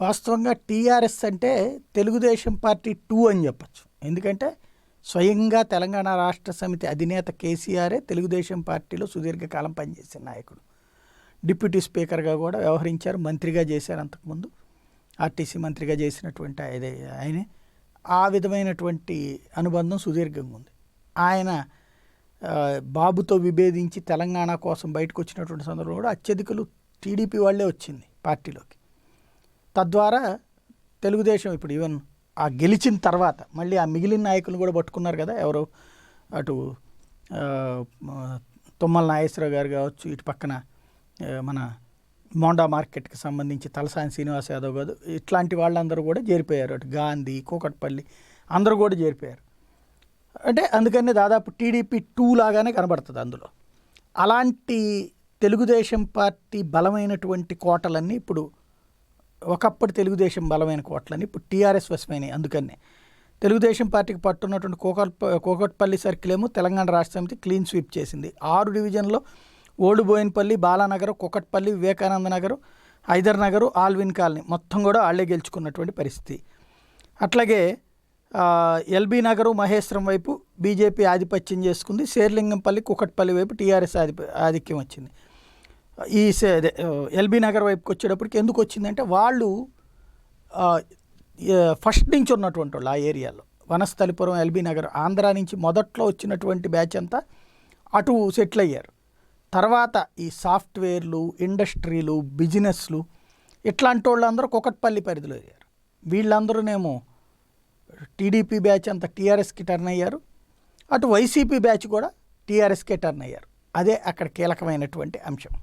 వాస్తవంగా టీఆర్ఎస్ అంటే Telugu Desam party two అని చెప్పచ్చు. ఎందుకంటే స్వయంగా తెలంగాణ రాష్ట్ర సమితి అధినేత కేసీఆరే తెలుగుదేశం పార్టీలో సుదీర్ఘకాలం పనిచేసిన నాయకుడు. డిప్యూటీ స్పీకర్గా కూడా వ్యవహరించారు మంత్రిగా చేశారు అంతకుముందు. ఆర్టీసీ మంత్రిగా చేసినటువంటి అదే ఆయనే ఆ విధమైనటువంటి అనుబంధం సుదీర్ఘంగా ఉంది. ఆయన బాబుతో విభేదించి తెలంగాణ కోసం బయటకు వచ్చినటువంటి సందర్భంలో కూడా అత్యధికలు టీడీపీ వాళ్ళే వచ్చింది పార్టీలోకి. తద్వారా తెలుగుదేశం ఇప్పుడు ఈవెన్ ఆ గెలిచిన తర్వాత మళ్ళీ ఆ మిగిలిన నాయకులు కూడా పట్టుకున్నారు కదా ఎవరు? అటు తుమ్మల నాగేశ్వరరావు గారు కావచ్చు ఇటు పక్కన మన మోండా మార్కెట్కి సంబంధించి తలసాని శ్రీనివాస్ యాదవ్ గారు ఇట్లాంటి వాళ్ళందరూ కూడా చేరిపోయారు. అటు గాంధీ కూకట్పల్లి అందరూ కూడా చేరిపోయారు. అంటే అందుకనే దాదాపు టీడీపీ టూ లాగానే కనబడుతుంది అందులో. అలాంటి తెలుగుదేశం పార్టీ బలమైనటువంటి కోటలన్నీ ఇప్పుడు ఒకప్పటి తెలుగుదేశం బలమైన కోట్లని ఇప్పుడు టీఆర్ఎస్ వశమైనవి అందుకనే. తెలుగుదేశం పార్టీకి పట్టున్నటువంటి కోకట్ కోకట్పల్లి సర్కిల్ ఏమో తెలంగాణ రాష్ట్ర సమితి క్లీన్ స్వీప్ చేసింది. ఆరు డివిజన్లో old Bowenpally Balanagar Kukatpally Vivekananda Nagar Hyder Nagar Alwyn colony మొత్తం కూడా వాళ్ళే గెలుచుకున్నటువంటి పరిస్థితి. అట్లాగే ఎల్బీ నగరు మహేశ్వరం వైపు బీజేపీ ఆధిపత్యం చేసుకుంది. శేర్లింగంపల్లి కుకట్పల్లి వైపు టీఆర్ఎస్ ఆధిప ఆధిక్యం వచ్చింది. ఈ ఎల్బీ నగర్ వైపుకి వచ్చేటప్పటికి ఎందుకు వచ్చిందంటే వాళ్ళు ఫస్ట్ నుంచి ఉన్నటువంటి వాళ్ళు ఆ ఏరియాలో. వనస్థలిపురం ఎల్బీ నగర్ ఆంధ్ర నుంచి మొదట్లో వచ్చినటువంటి బ్యాచ్ అంతా అటు సెటిల్ అయ్యారు. తర్వాత ఈ సాఫ్ట్వేర్లు ఇండస్ట్రీలు బిజినెస్లు ఇట్లాంటి వాళ్ళందరూ కుకట్పల్లి పరిధిలో అయ్యారు. వీళ్ళందరూనేమో టీడీపీ బ్యాచ్ అంతా టీఆర్ఎస్కి టర్న్ అయ్యారు. అటు వైసీపీ బ్యాచ్ కూడా టీఆర్ఎస్కే టర్న్ అయ్యారు. అదే అక్కడ కీలకమైనటువంటి అంశం.